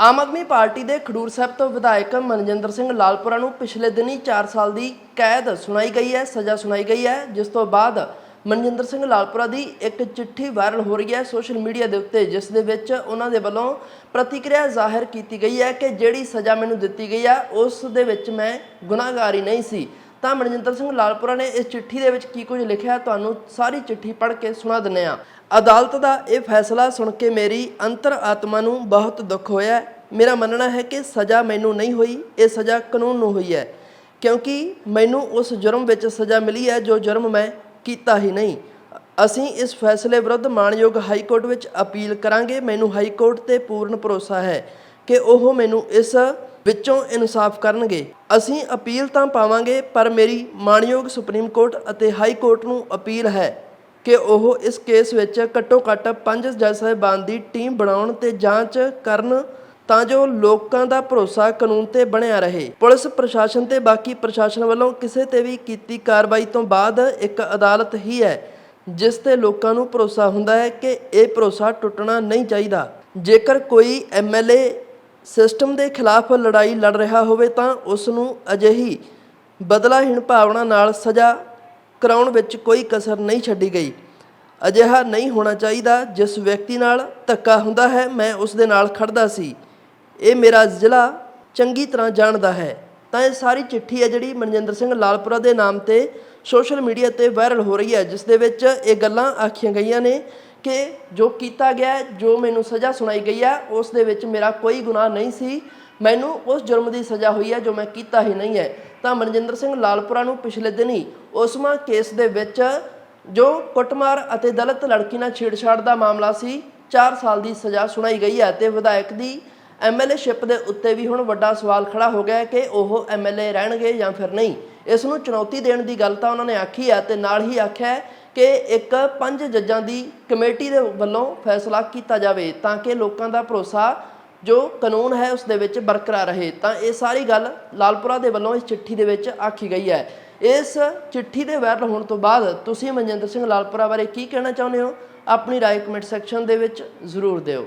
Aam Aadmi party ਦੇ ਖਡੂਰ ਸਾਹਿਬ ਤੋਂ ਵਿਧਾਇਕ ਮਨਜਿੰਦਰ ਸਿੰਘ ਲਾਲਪੁਰਾ ਨੂੰ ਪਿਛਲੇ ਦਿਨੀ 4 ਸਾਲ ਦੀ ਕੈਦ ਸੁਣਾਈ ਗਈ ਹੈ, ਸਜ਼ਾ ਸੁਣਾਈ ਗਈ ਹੈ, ਜਿਸ ਤੋਂ ਬਾਅਦ ਮਨਜਿੰਦਰ ਸਿੰਘ ਲਾਲਪੁਰਾ ਦੀ ਇੱਕ ਚਿੱਠੀ ਵਾਇਰਲ ਹੋ ਰਹੀ ਹੈ ਸੋਸ਼ਲ ਮੀਡੀਆ ਦੇ ਉੱਤੇ, ਜਿਸ ਦੇ ਵਿੱਚ ਉਹਨਾਂ ਦੇ ਵੱਲੋਂ ਪ੍ਰਤੀਕਿਰਿਆ ਜ਼ਾਹਿਰ ਕੀਤੀ ਗਈ ਹੈ ਕਿ ਜਿਹੜੀ ਸਜ਼ਾ ਮੈਨੂੰ ਦਿੱਤੀ ਗਈ ਹੈ, ਉਸ ਦੇ ਵਿੱਚ ਮੈਂ ਗੁਨਾਹਗਾਰ ਨਹੀਂ ਸੀ। ਤਾਂ ਮਨਜਿੰਦਰ ਸਿੰਘ ਲਾਲਪੁਰਾ ਨੇ ਇਸ ਚਿੱਠੀ ਦੇ ਵਿੱਚ ਕੀ ਕੁਝ ਲਿਖਿਆ ਤੁਹਾਨੂੰ ਸਾਰੀ ਚਿੱਠੀ ਪੜ੍ਹ ਕੇ ਸੁਣਾ ਦਿੰਨੇ ਆ ਅਦਾਲਤ ਦਾ ਇਹ ਫੈਸਲਾ ਸੁਣ ਕੇ ਮੇਰੀ ਅੰਤਰ ਆਤਮਾ ਨੂੰ ਬਹੁਤ ਦੁੱਖ ਹੋਇਆ ਮੇਰਾ ਮੰਨਣਾ ਹੈ ਕਿ ਸਜ਼ਾ ਮੈਨੂੰ ਨਹੀਂ ਹੋਈ, ਇਹ ਸਜ਼ਾ ਕਾਨੂੰਨ ਨੂੰ ਹੋਈ ਹੈ। ਕਿਉਂਕਿ ਮੈਨੂੰ ਉਸ ਜੁਰਮ ਵਿੱਚ ਸਜ਼ਾ ਮਿਲੀ ਹੈ ਜੋ ਜੁਰਮ ਮੈਂ ਕੀਤਾ ਹੀ ਨਹੀਂ। ਅਸੀਂ ਇਸ ਫੈਸਲੇ ਵਿਰੁੱਧ ਮਾਣਯੋਗ ਹਾਈ ਕੋਰਟ ਵਿੱਚ ਅਪੀਲ ਕਰਾਂਗੇ। ਮੈਨੂੰ ਹਾਈ ਕੋਰਟ ਤੇ ਪੂਰਨ ਭਰੋਸਾ ਹੈ ਕਿ ਉਹ ਮੈਨੂੰ ਇਸ ਵਿੱਚੋਂ ਇਨਸਾਫ ਕਰਨਗੇ। ਅਸੀਂ ਅਪੀਲ ਤਾਂ ਪਾਵਾਂਗੇ, ਪਰ ਮੇਰੀ ਮਾਣਯੋਗ ਸੁਪਰੀਮ ਕੋਰਟ ਅਤੇ ਹਾਈ ਕੋਰਟ ਨੂੰ ਅਪੀਲ ਹੈ ਕਿ ਉਹ ਇਸ ਕੇਸ ਵਿੱਚ ਘੱਟੋ ਘੱਟ ਪੰਜ ਜੱਜ ਸਾਹਿਬਾਨ ਦੀ ਟੀਮ ਬਣਾਉਣ ਤੇ ਜਾਂਚ ਕਰਨ ਤਾਂ ਜੋ ਲੋਕਾਂ ਦਾ ਭਰੋਸਾ ਕਾਨੂੰਨ ਤੇ ਬਣਿਆ ਰਹੇ। ਪੁਲਿਸ ਪ੍ਰਸ਼ਾਸਨ ਤੇ ਬਾਕੀ ਪ੍ਰਸ਼ਾਸਨ ਵੱਲੋਂ ਕਿਸੇ ਤੇ ਵੀ ਕੀਤੀ ਕਾਰਵਾਈ ਤੋਂ ਬਾਅਦ ਇੱਕ ਅਦਾਲਤ ਹੀ ਹੈ, ਜਿਸ ਤੇ ਲੋਕਾਂ ਨੂੰ ਭਰੋਸਾ ਹੁੰਦਾ ਹੈ ਕਿ ਇਹ ਭਰੋਸਾ ਟੁੱਟਣਾ ਨਹੀਂ ਚਾਹੀਦਾ। ਜੇਕਰ ਕੋਈ ਐਮਐਲਏ ਸਿਸਟਮ ਦੇ ਖਿਲਾਫ ਲੜਾਈ ਲੜ ਰਿਹਾ ਹੋਵੇ ਤਾਂ ਉਸ ਨੂੰ ਅਜਿਹੀ ਬਦਲਾਹੀਣ ਭਾਵਨਾ ਨਾਲ ਸਜ਼ਾ ਕਰਾਉਣ ਵਿੱਚ ਕੋਈ ਕਸਰ ਨਹੀਂ ਛੱਡੀ ਗਈ। ਅਜਿਹਾ ਨਹੀਂ ਹੋਣਾ ਚਾਹੀਦਾ, ਜਿਸ ਵਿਅਕਤੀ ਨਾਲ ਧੱਕਾ ਹੁੰਦਾ ਹੈ, ਮੈਂ ਉਸ ਦੇ ਨਾਲ ਖੜਦਾ ਸੀ। ਇਹ ਮੇਰਾ ਜ਼ਿਲ੍ਹਾ ਚੰਗੀ ਤਰ੍ਹਾਂ ਜਾਣਦਾ ਹੈ। ਤਾਂ ਇਹ ਸਾਰੀ ਚਿੱਠੀ ਹੈ ਜਿਹੜੀ ਮਨਜਿੰਦਰ ਸਿੰਘ ਲਾਲਪੁਰਾ ਦੇ ਨਾਮ ਤੇ ਸੋਸ਼ਲ ਮੀਡੀਆ ਤੇ ਵਾਇਰਲ ਹੋ ਰਹੀ ਹੈ, ਜਿਸ ਦੇ ਵਿੱਚ ਇਹ ਗੱਲਾਂ ਆਖੀਆਂ ਗਈਆਂ ਨੇ ਕਿ ਜੋ ਕੀਤਾ ਗਿਆ ਜੋ ਮੈਨੂੰ ਸਜ਼ਾ ਸੁਣਾਈ ਗਈ ਹੈ, ਉਸ ਦੇ ਵਿੱਚ ਮੇਰਾ ਕੋਈ ਗੁਨਾਹ ਨਹੀਂ ਸੀ। ਮੈਨੂੰ ਉਸ ਜੁਰਮ ਦੀ ਸਜ਼ਾ ਹੋਈ ਹੈ ਜੋ ਮੈਂ ਕੀਤਾ ਹੀ ਨਹੀਂ ਹੈ। ਤਾਂ ਮਨਜਿੰਦਰ ਸਿੰਘ ਲਾਲਪੁਰਾ ਨੂੰ ਪਿਛਲੇ ਦਿਨੀ ਉਸਮਾ ਕੇਸ ਦੇ ਵਿੱਚ ਜੋ ਕੁੱਟਮਾਰ ਅਤੇ ਦਲਿਤ ਲੜਕੀ ਨਾਲ ਛੇੜਛਾੜ ਦਾ ਮਾਮਲਾ ਸੀ 4 ਸਾਲ ਦੀ ਸਜ਼ਾ ਸੁਣਾਈ ਗਈ ਹੈ ਤੇ ਵਿਧਾਇਕ ਦੀ ਐਮਐਲਏ ਸ਼ਿਪ ਦੇ ਉੱਤੇ ਵੀ ਹੁਣ ਵੱਡਾ ਸਵਾਲ ਖੜਾ ਹੋ ਗਿਆ ਕਿ ਉਹ ਐਮਐਲਏ ਰਹਿਣਗੇ ਜਾਂ ਫਿਰ ਨਹੀਂ। ਇਸ ਨੂੰ ਚੁਣੌਤੀ ਦੇਣ ਦੀ ਗੱਲ ਤਾਂ ਉਹਨਾਂ ਨੇ ਆਖੀ ਹੈ ਤੇ ਨਾਲ ਹੀ ਆਖਿਆ ਕਿ ਇੱਕ ਪੰਜ ਜੱਜਾਂ ਦੀ ਕਮੇਟੀ ਦੇ ਵੱਲੋਂ ਫੈਸਲਾ ਕੀਤਾ ਜਾਵੇ ਤਾਂ ਕਿ ਲੋਕਾਂ ਦਾ ਭਰੋਸਾ ਜੋ ਕਾਨੂੰਨ ਹੈ ਉਸ ਦੇ ਵਿੱਚ ਬਰਕਰਾਰ ਰਹੇ। ਤਾਂ ਇਹ ਸਾਰੀ ਗੱਲ ਲਾਲਪੁਰਾ ਦੇ ਵੱਲੋਂ ਇਸ ਚਿੱਠੀ ਦੇ ਵਿੱਚ ਆਖੀ ਗਈ ਹੈ। ਇਸ ਚਿੱਠੀ ਦੇ ਵਾਇਰਲ ਹੋਣ ਤੋਂ ਬਾਅਦ ਤੁਸੀਂ ਮਨਜਿੰਦਰ ਸਿੰਘ ਲਾਲਪੁਰਾ ਬਾਰੇ ਕੀ ਕਹਿਣਾ ਚਾਹੁੰਦੇ ਹੋ? ਆਪਣੀ ਰਾਏ ਕਮੈਂਟ ਸੈਕਸ਼ਨ ਦੇ ਵਿੱਚ ਜ਼ਰੂਰ ਦਿਓ।